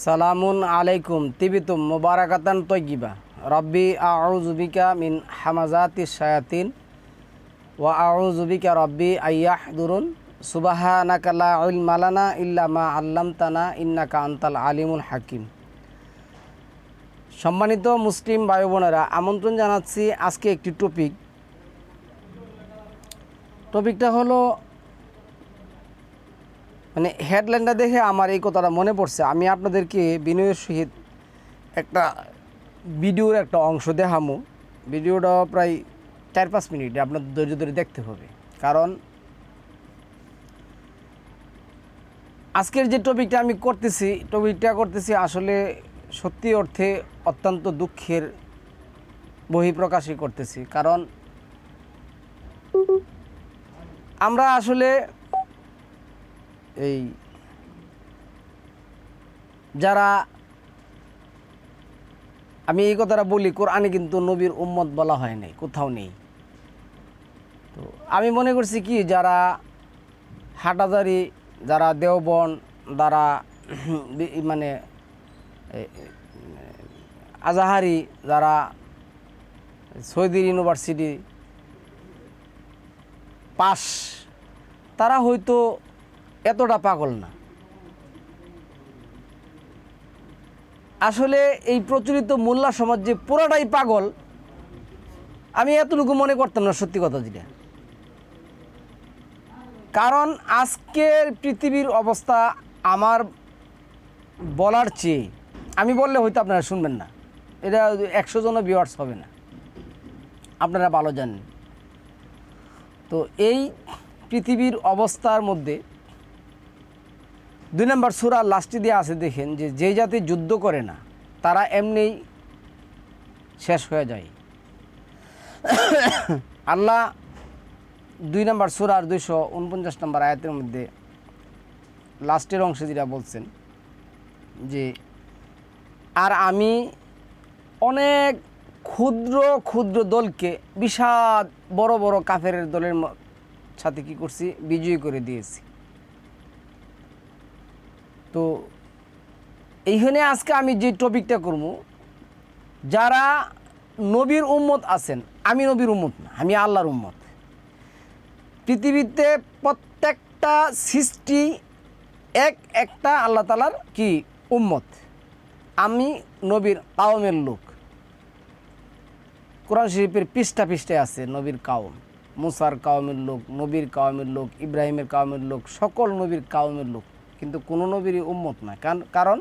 সালামুন আলাইকুম, তিবিতুম মুবারাকাতান তৈগিবা রব্বি আউজুবিকা মিন হামাজাতি শায়াতিন, ওয়া আউজুবিকা রব্বি আইয়াহ দুরুন সুবাহানাকা লা ইলমা লানা ইল্লা মা আল্লামতানা ইন্নাকা আনতাল আলিমুল হাকিম। সম্মানিত মুসলিম ভাই বোনেরা আমন্ত্রণ জানাচ্ছি আজকে একটি টপিক। টপিকটা হলো মানে হেডলাইনটা দেখে আমার এই কথাটা মনে পড়ছে। আমি আপনাদেরকে বিনয়ের সহিত একটা ভিডিওর একটা অংশ দেখামো। ভিডিওটা প্রায় চার পাঁচ মিনিট আপনার ধৈর্য ধরে দেখতে হবে। কারণ আজকের যে টপিকটা আমি করতেছি, টপিকটা করতেছি আসলে সত্যি অর্থে অত্যন্ত দুঃখের বহিঃপ্রকাশই করতেছি। কারণ আমরা আসলে এই, যারা, আমি এই কথাটা বলি, কোরআনে কিন্তু নবীর উম্মত বলা হয় নাই, কোথাও নেই। তো আমি মনে করছি কি, যারা হাটাদারি, যারা দেওবন, যারা মানে আজাহারি, যারা সৌদি ইউনিভার্সিটি পাস, তারা হয়তো এতটা পাগল না। আসলে এই প্রচলিত মোল্লা সমাজ যে পুরোটাই পাগল, আমি এতটুকু মনে করতাম না সত্যি কথা যেটা। কারণ আজকের পৃথিবীর অবস্থা আমার বলার চেয়ে, আমি বললে হয়তো আপনারা শুনবেন না। এটা একশো জনও ভিউয়ার্স হবে না। আপনারা ভালো জানেন। তো এই পৃথিবীর অবস্থার মধ্যে দুই নম্বর সুরা লাস্টে দিয়ে আছে, দেখেন যে যে জাতি যুদ্ধ করে না, তারা এমনিই শেষ হয়ে যায়। আল্লাহ দুই নম্বর সুরার দুইশো উনপঞ্চাশ নম্বর আয়াতের মধ্যে লাস্টের অংশে যেটা বলছেন যে, আর আমি অনেক ক্ষুদ্র ক্ষুদ্র দলকে বিশাল বড় বড় কাফের দলের সাথে কি করছি? বিজয়ী করে দিয়েছি। তো এইখানে আজকে আমি যে টপিকটা করব, যারা নবীর উম্মত আছেন, আমি নবীর উম্মত না, আমি আল্লাহর উম্মত। পৃথিবীতে প্রত্যেকটা সৃষ্টি এক একটা আল্লাহ তালার কি উম্মত? আমি নবীর কাওমের লোক। কোরআন শরীফের পৃষ্ঠা পৃষ্ঠায় আছে, নবীর কাওম, মুসার কাওমের লোক, নবীর কাওমের লোক, ইব্রাহিমের কাওমের লোক, সকল নবীর কাওমের লোক। কিন্তু কোনো নবীরই উম্মত না কারণ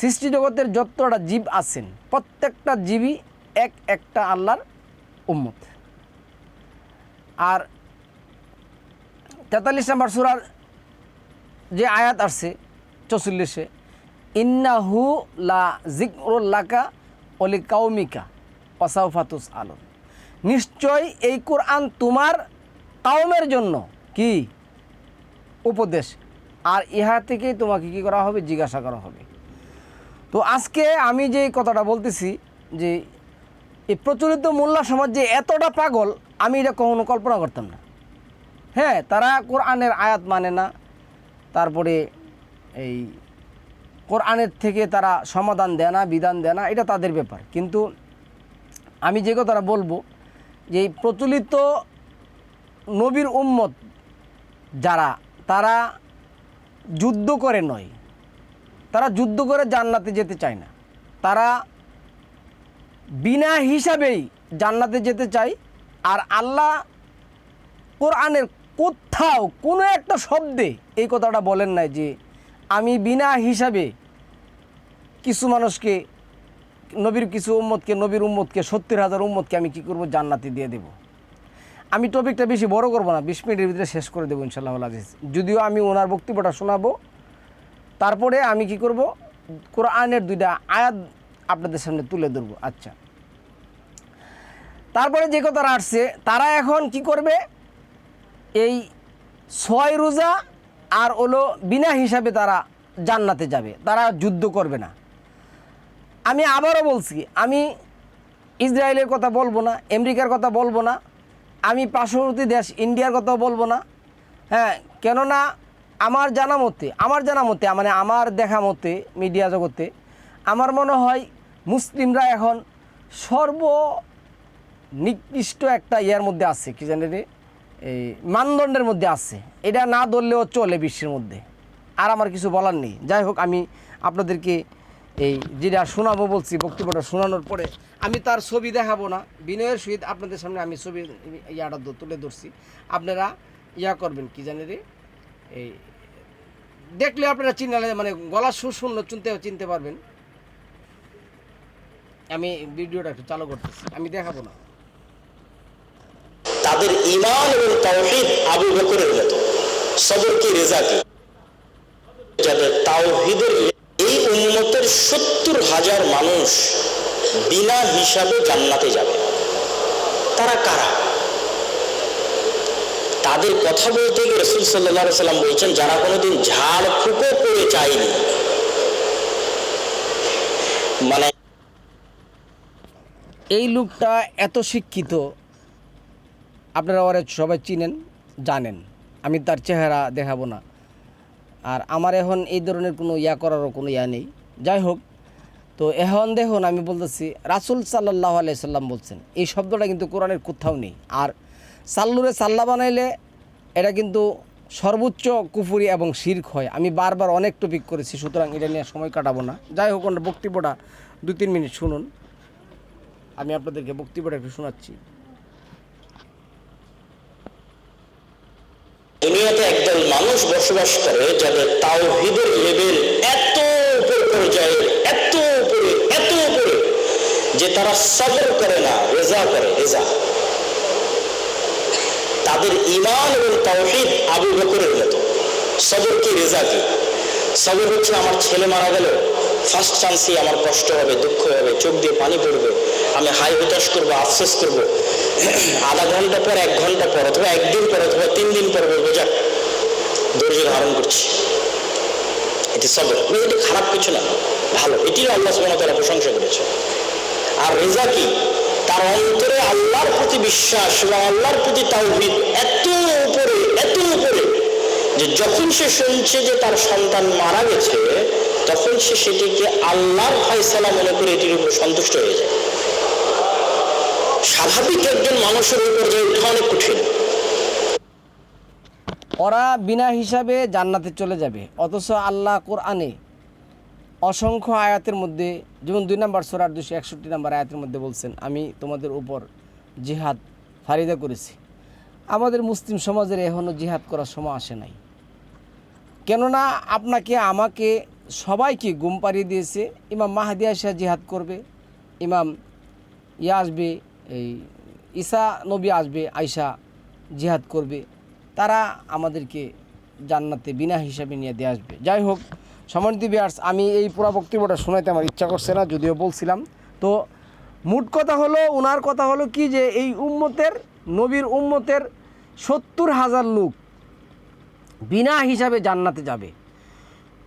সৃষ্টি জগতের যতটা জীব আছেন, প্রত্যেকটা জীবই এক একটা আল্লাহর উম্মত। আর তেতাল্লিশ নম্বর সুরার যে আয়াত আসছে, চৌচল্লিশে, ইন্নাহু লা জিকরুল্লাকা অলি কাউমিকা অসাউফাতুস আলম নিশ্চয় এই কোরআন তোমার কাউমের জন্য কি? উপদেশ। আর ইহা থেকেই তোমাকে কি করা হবে? জিজ্ঞাসা করা হবে। তো আজকে আমি যে কথাটা বলতেছি, যে এই প্রচলিত মোল্লা সমাজ যে এতটা পাগল, আমি এটা কখনো কল্পনা করতাম না। হ্যাঁ তারা কোরআনের আয়াত মানে না, তারপরে এই কোরআনের থেকে তারা সমাধান দেয় না, বিধান দেয় না, এটা তাদের ব্যাপার। কিন্তু আমি যে কথাটা বলব, যে প্রচলিত নবীর উম্মত যারা, তারা যুদ্ধ করে নয়। তারা যুদ্ধ করে জান্নাতে যেতে চায় না। তারা বিনা হিসাবেই জান্নাতে যেতে চায়। আর আল্লাহ কোরআনের কোথাও কোনো একটা শব্দে এই কথাটা বলেন নাই যে, আমি বিনা হিসাবে কিছু মানুষকে, নবীর কিছু উম্মতকে, নবীর উম্মতকে, সত্তর হাজার উম্মতকে আমি কী করব? জান্নাতি দিয়ে দেব। আমি টপিকটা বেশি বড় করব না, বিশ মিনিটের ভিতরে শেষ করে দেবো ইনশাল্লাহ আজিজ যদিও আমি ওনার বক্তব্যটা শোনাবো, তারপরে আমি কি করব? কোরআনের দুইটা আয়াত আপনাদের সামনে তুলে ধরবো। আচ্ছা। তারপরে যে কথাটা আসছে, তারা এখন কি করবে? এই ছয় রোজা আর হলো বিনা হিসাবে তারা জান্নাতে যাবে, তারা যুদ্ধ করবে না। আমি আবারও বলছি, আমি ইসরায়েলের কথা বলব না, আমেরিকার কথা বলব না আমি পার্শ্ববর্তী দেশ ইন্ডিয়ার কথাও বলব না। হ্যাঁ কেননা আমার জানা মতে, আমার জানা মতে মানে আমার দেখা মতে মিডিয়া জগতে, আমার মনে হয় মুসলিমরা এখন সর্ব নিকৃষ্ট একটা ইয়ার মধ্যে আছে, কি জানি এই মানদণ্ডের মধ্যে আছে। এটা না ধরলেও চলে বিশ্বের মধ্যে। আর আমার কিছু বলার নেই। যাই হোক, আমি আপনাদেরকে এই যেটা শোনাবো বলছি, বক্তব্যটা শোনানোর পরে আমি তার ছবি দেখাবো না। বিনয়ের সহিত আপনাদের সামনে আমি ছবি ইয়াটা তুলে ধরছি। আপনারা ইয়া করবেন কি জানি রে? এই, দেখলে আপনারা চিনালে মানে গলা সুর শূন্য চিনতে চিনতে পারবেন। আমি ভিডিওটা একটু চালু করতেছি, আমি দেখাবো না। তাদের ইমান এবং তাওহীদ আবু বকরের মতো। সবর কি রেজা কি? যাদের তাওহীদের উন্মতের সত্তর হাজার মানুষ বিনা হিসাবে জান্নাতে যাবে। তারা কারা? তাদের কথা বলতে গিয়ে রসুল সাল্লাহ সাল্লাম বলছেন, যারা কোনোদিন ঝাড় ফুকো করে চায়নি মানে এই লোকটা এত শিক্ষিত, আপনারা ওরা সবাই চিনেন, জানেন। আমি তার চেহারা দেখাবো না। আর আমার এখন এই ধরনের কোনো ইয়া করারও কোনো ইয়া নেই। যাই হোক, তো এখন দেখুন আমি বলতেছি, রাসুল সাল্লাহ আলাইসাল্লাম বলছেন, এই শব্দটা কিন্তু কোরআনের কোথাও নেই। আর সাল্লুরে সাল্লা বানাইলে এটা কিন্তু সর্বোচ্চ কুফুরি এবং শির্ক হয়। আমি বারবার অনেক টপিক করেছি, সুতরাং এটা নিয়ে সময় কাটাবো না। যাই হোক, ওনার বক্তব্যটা দু তিন মিনিট শুনুন। আমি আপনাদেরকে বক্তব্যটা একটু শোনাচ্ছি। দুনিয়াতে একদল মানুষ বসবাস করে যাদের তাওহীদের লেভেল এত উপর পর্যায়ে, এত উপরে এত উপরে যে তারা সবর করে না, রেজা করে, রেজা। তাদের ইমান এবং তাওহীদ আবু বকরের মতো। সবর কি, রেজা কি? সবর হচ্ছে আমার ছেলে মারা গেল ফার্স্ট চান্সই আমার কষ্ট হবে, দুঃখ হবে, চোখ দিয়ে পানি পড়বে, আমি হাই হতাশ করব, আফসোস করব। আধা ঘণ্টা পর, এক ঘণ্টা পর, অথবা একদিন পর, অথবা তিন দিন পর, বলব যাক ধৈর্য ধারণ করছি। এটি সবর। মানে এটি খারাপ কিছু না, ভালো। এটিও আল্লাহ ওয়া তাআলা প্রশংসা করেছে আর রেজা কি? তার অন্তরে আল্লাহর প্রতি বিশ্বাস এবং আল্লাহর প্রতি তাওহীদ এত উপরে এত উপরে, যে যখন সে শুনছে যে তার সন্তান মারা গেছে, তখন সে সেটিকে আল্লাহর ফয়সালা মনে করে এটির উপর সন্তুষ্ট হয়ে যায়। স্বাভাবিক একজন মানুষের উপর যে ওঠা অনেক কঠিন। ওরা বিনা হিসাবে জান্নাতে চলে যাবে, অথচ আল্লাহ কোরআনে অসংখ্য আয়াতের মধ্যে, যেমন দুই নম্বর সোরার দুশো একষট্টি নম্বর আয়াতের মধ্যে বলছেন, আমি তোমাদের উপর জিহাদ ফারিদা করেছি। আমাদের মুসলিম সমাজের এখনও জিহাদ করার সময় আসে নাই। কেননা আপনাকে, আমাকে সবাইকে গুম পাড়িয়ে দিয়েছে। ইমাম মাহাদি আয়সা জিহাদ করবে, ইমাম ইয়া আসবে এই ঈসা নবী আসবে আয়সা জিহাদ করবে, তারা আমাদেরকে জান্নাতে বিনা হিসাবে নিয়ে দিয়ে আসবে। যাই হোক সমানিত বিয়ার্স আমি এই পুরো বক্তব্যটা শোনাইতে আমার ইচ্ছা করছে না, যদিও বলছিলাম। তো মোট কথা হলো ওনার কথা হলো কি যে, এই উম্মতের, নবীর উম্মতের সত্তর হাজার লোক বিনা হিসাবে জান্নাতে যাবে।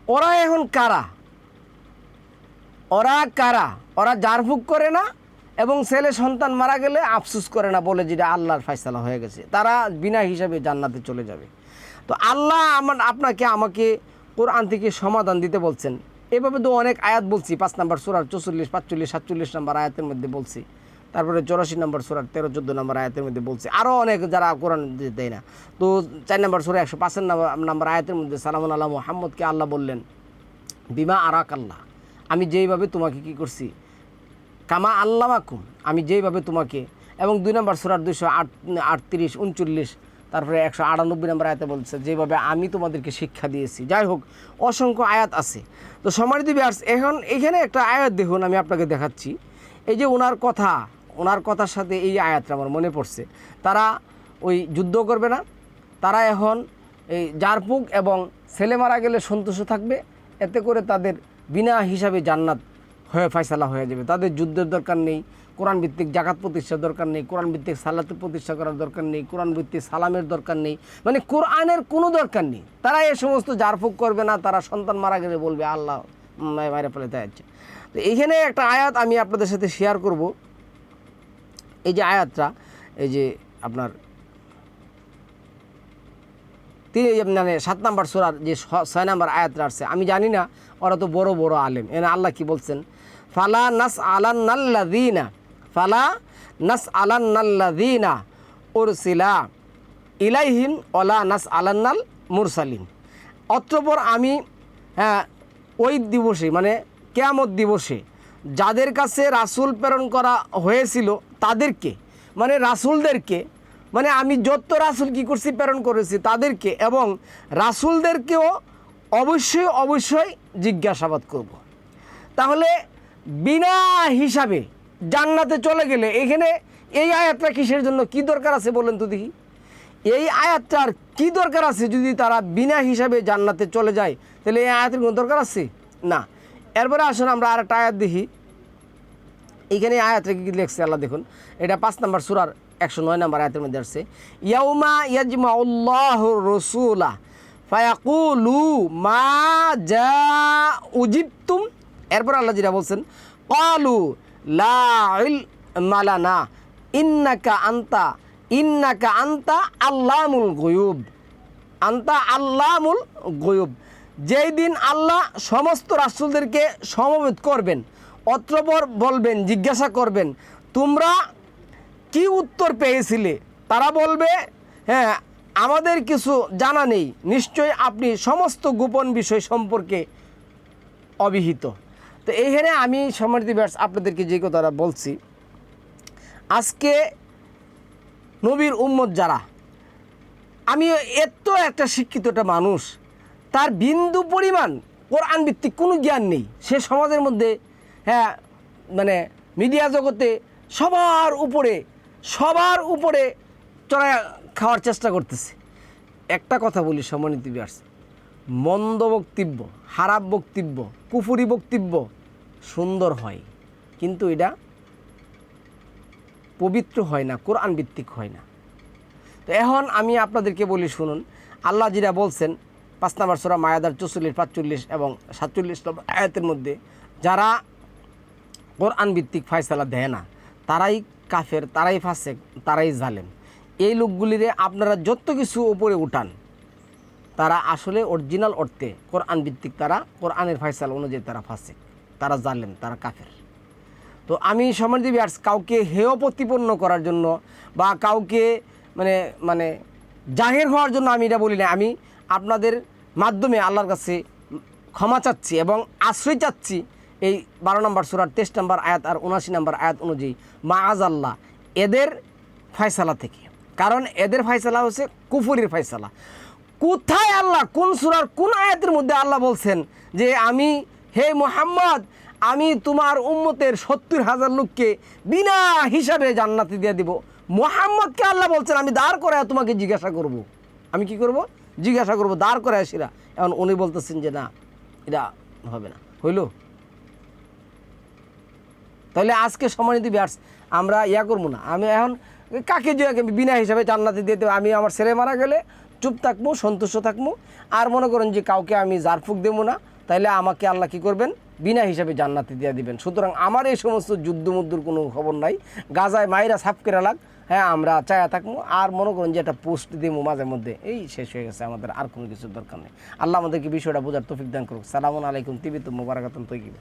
ওরা এখন কারা? ওরা কারা? ওরা জারফুক করে না? এবং ছেলে সন্তান মারা গেলে আফসুস করে না, বলে যেটা আল্লাহর ফয়সালা হয়ে গেছে। তারা বিনা হিসাবে জান্নাতে চলে যাবে। তো আল্লাহ আমার, আপনাকে আমাকে কোরআন থেকে সমাধান দিতে বলছেন। এভাবে তো অনেক আয়াত বলছি, পাঁচ নম্বর সুরার চৌচল্লিশ, পাঁচচল্লিশ, সাতচল্লিশ নম্বর আয়াতের মধ্যে বলছি। তারপরে চৌরাশি নম্বর সুরার তেরো, চোদ্দ নম্বর আয়াতের মধ্যে বলছি। আরও অনেক যারা কোরআন দেয় না। তো চার নম্বর সুরা একশো পাঁচের নাম্বার আয়াতের মধ্যে সালামুন আল্লাহ মোহাম্মদকে আল্লাহ বললেন, বিমা আরাক আল্লাহ আমি যেইভাবে তোমাকে কি করছি কামা আল্লাহ মাকুম আমি যেইভাবে তোমাকে, এবং দুই নম্বর সুরার দুশো আট, আটত্রিশ, উনচল্লিশ, তারপরে একশো আটানব্বই নম্বর আয়াতে বলছে যেভাবে আমি তোমাদেরকে শিক্ষা দিয়েছি। যাই হোক, অসংখ্য আয়াত আছে। তো সম্মানিত বিয়ার্স এখন এখানে একটা আয়াত দেখুন, আমি আপনাকে দেখাচ্ছি। এই যে ওনার কথা ওনার কথার সাথে এই আয়াতটা আমার মনে পড়ছে। তারা ওই যুদ্ধ করবে না, তারা এখন এই জারপুক এবং ছেলে মারা গেলে সন্তুষ্ট থাকবে, এতে করে তাদের বিনা হিসাবে জান্নাত হয়ে ফয়সালা হয়ে যাবে। তাদের যুদ্ধের দরকার নেই কোরআন ভিত্তিক জাকাত প্রতিষ্ঠার দরকার নেই কোরআন ভিত্তিক সালাতে প্রতিষ্ঠা করার দরকার নেই কোরআন ভিত্তিক সালামের দরকার নেই। মানে কোরআনের কোনো দরকার নেই। তারা এই সমস্ত জারফুক করবে না, তারা সন্তান মারা গেলে বলবে, আল্লাহ মায়ের ফেলে যাচ্ছে তো এইখানে একটা আয়াত আমি আপনাদের সাথে শেয়ার করব। এই যে আয়াতটা, এই যে আপনার তিনি মানে সাত নাম্বার সুরার যে ছয় নাম্বার আয়াতটা আসছে, আমি জানি না, ওরা তো বড় বড় আলেম। এনে আল্লাহ কি বলছেন? ফালা নাস আলান্নাল্লা দিনা ফালা নাস আলান্নাল্লা দিনা উরসিলা ইলাইহিম ওলা নাস আলান্নাল মুরসালিন। অতঃপর আমি হ্যাঁ ওই দিবসে মানে কেয়ামত দিবসে যাদের কাছে রাসূল প্রেরণ করা হয়েছিল তাদেরকে মানে রাসূলদেরকে মানে আমি যত রাসুল কি করছি, প্রেরণ করেছি তাদেরকে এবং রাসুলদেরকেও অবশ্যই অবশ্যই জিজ্ঞাসাবাদ করব। তাহলে বিনা হিসাবে জান্নাতে চলে গেলে এখানে এই আয়াতটা কিসের জন্য কি দরকার আছে বলেন তো দেখি। এই আয়াতটার কি দরকার আছে যদি তারা বিনা হিসাবে জান্নাতে চলে যায়, তাহলে এই আয়াতের কোনো দরকার আছে? না। এরপরে আসুন আমরা আর একটা আয়াত দেখি। এইখানে আয়াতটা কি লিখছে? আল্লাহ দেখুন। এটা পাঁচ নম্বর সুরার একশো নয় নম্বর আয়াতের মধ্যে আসছে, ইয়াউমা ইয়াজমা উল্লাহ রসুলা, ফায়াকুলু মা যা উজিবতুম এরপর আল্লাহ যেটা বলছেন, কালু লা মালানা ইন্নাকা আন্তা ইন্নাকা আন্তা আল্লামুল গয়ুব। আন্তা আল্লামুল গয়ুব। যেই দিন আল্লাহ সমস্ত রাসূলদেরকে সমবেত করবেন, অত্রপর বলবেন, জিজ্ঞাসা করবেন, তোমরা কি উত্তর পেয়েছিলে? তারা বলবে হ্যাঁ আমাদের কিছু জানা নেই। নিশ্চয়ই আপনি সমস্ত গোপন বিষয় সম্পর্কে অবিহিত। তো এইখানে আমি সম্মানিত ব্যাস আপনাদেরকে যে কথাটা বলছি, আজকে নবীর উম্মত যারা, আমি এত একটা শিক্ষিত একটা মানুষ, তার বিন্দু পরিমাণ কোরআন ভিত্তিক কোনো জ্ঞান নেই। সে সমাজের মধ্যে হ্যাঁ মানে মিডিয়া জগতে সবার উপরে সবার উপরে চড়া খাওয়ার চেষ্টা করতেছে। একটা কথা বলি সম্মানিত ব্যাস মন্দ বক্তব্য খারাপ বক্তব্য কুফুরি বক্তব্য সুন্দর হয়। কিন্তু এটা পবিত্র হয় না কোরআন ভিত্তিক হয় না। তো এখন আমি আপনাদেরকে বলি, শুনুন। আল্লাহ জিরা বলছেন, পাঁচ নম্বর সোরা মায়াদার চৌচল্লিশ, পাঁচচল্লিশ এবং সাতচল্লিশ আয়াতের মধ্যে, যারা কোরআন ভিত্তিক ফয়সালা দেয় না, তারাই কাফের, তারাই ফাসেক, তারাই জালেম। এই লোকগুলিরে আপনারা যত কিছু উপরে উঠান, তারা আসলে অরিজিনাল অর্থে কোরআন ভিত্তিক তারা কোরআনের ফয়সালা অনুযায়ী তারা ফাসেক, তারা জালেম, তারা কাফের। তো আমি সমাজী ব্যাটস কাউকে হেয় প্রতিপন্ন করার জন্য বা কাউকে মানে মানে জাহির হওয়ার জন্য আমি এটা বলি না, আমি আপনাদের মাধ্যমে আল্লাহর কাছে ক্ষমা চাচ্ছি এবং আশ্রয় চাচ্ছি এই বারো নম্বর সুরার তেইশ নম্বর আয়াত আর উনাশি নম্বর আয়াত অনুযায়ী মা আজ আল্লাহ এদের ফয়সালা থেকে। কারণ এদের ফয়সালা হচ্ছে কুফুরির ফয়সালা। কোথায় আল্লাহ, কোন সুরার, কোন আয়াতের মধ্যে আল্লাহ বলছেন যে আমি, হে মোহাম্মদ, আমি তোমার উম্মতের সত্তর হাজার লোককে বিনা হিসাবে জান্নাতি দিয়ে দিব। মোহাম্মদকে আল্লাহ বলছেন, আমি দাঁড় করে তোমাকে জিজ্ঞাসা করব। আমি কি করব? জিজ্ঞাসা করব, দাঁড় করে আসিরা। এখন উনি বলতেছেন যে না, এটা হবে না। হইল? তাহলে আজকে সম্মানিত ব্যাস আমরা ইয়া করব না। আমি এখন কাকে যে বিনা হিসাবে জান্নাতি দিয়ে দেবো? আমি আমার ছেলে মারা গেলে চুপ থাকব, সন্তুষ্ট থাকব। আর মনে করেন যে কাউকে আমি জারফুক দেবো না তাইলে আমাকে আল্লাহ কি করবেন? বিনা হিসাবে জান্নাতি দিয়ে দিবেন। সুতরাং আমার এই সমস্ত যুদ্ধ মুদ্দুর কোনো খবর নাই। গাজায় মায়েরা সাফ করে লাগ। হ্যাঁ আমরা চায়া থাকব। আর মনে করেন যে একটা পোস্ট দিব মাঝে মধ্যে। এই শেষ হয়ে গেছে, আমাদের আর কোনো কিছুর দরকার নেই। আল্লাহ আমাদেরকে বিষয়টা বোঝার তফিক দান করুক। সালামু আলাইকুম, তিবিত মুবারাকাতুন তৈকিব